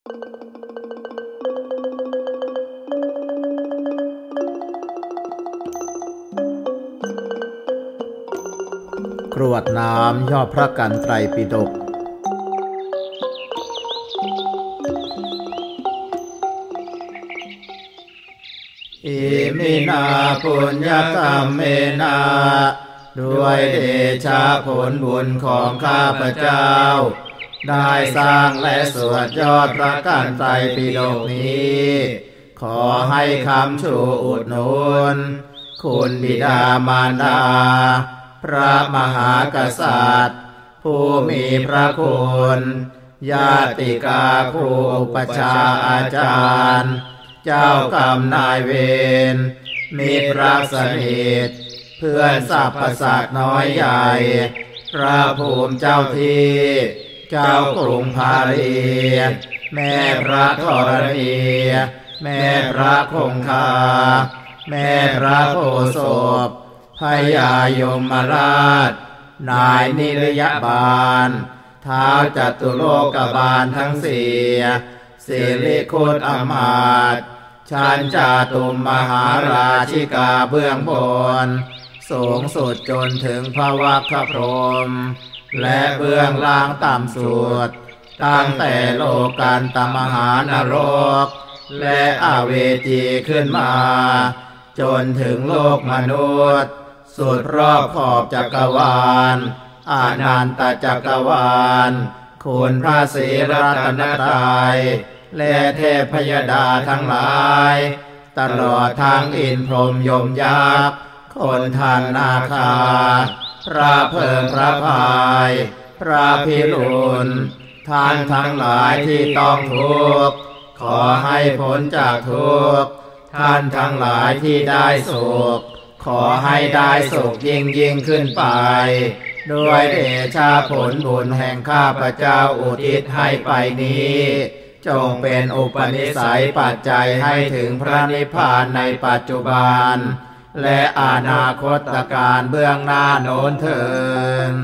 กรวดน้ำย่อพระกันไตรปิฎกอิมินาปุญญกรรมเมนาด้วยเดชะผลบุญของข้าพเจ้า ได้สร้างและสวดยอดพระกันไตรปิฎกนี้ ขอให้คำชูอุดหนุนคุณบิดามารดา พระมหากษัตริย์ ผู้มีพระคุณญาติกาครูอุปชาอาจารย์ เจ้ากรรมนายเวรมิตรรักสนิทเพื่อนสัพพสัตว์น้อยใหญ่ พระภูมิเจ้าที่ เจ้ากรุงพาลีแม่พระธรณีแม่พระคงคา แม่พระโพศพพยายมราช นายนิรยบาลท้าจัตุโลกบาลทั้งสี่สิริโคตอมาตชันจาตุมมหาราชิกาเบื้องบน สูงสุดจนถึงพระวักพรม และเบื้องล่างต่ำสุด ตั้งแต่โลกันตมหานรก และอาเวจีขึ้นมา จนถึงโลกมนุษย์ สุดรอบขอบจักรวาลอานันตจักรวาลคุณพระศรีรัตนตรัยและเทพพยดาทั้งหลาย ตลอดทางอินพรมยมยักษ์คนทันนาคา พระเพิงพระพาย พระพิรุณท่านทั้งหลายที่ต้องทุกข์ขอให้พ้นจากทุกข์ท่านทั้งหลายที่ได้สุข ขอให้ได้สุขยิ่งยิ่งขึ้นไป ด้วยเดชาผลบุญแห่งข้าพเจ้าอุทิศให้ไปนี้ จงเป็นอุปนิสัยปัจจัยให้ถึงพระนิพพานในปัจจุบัน และอนาคตการเบื้องหน้าโน้นเถิด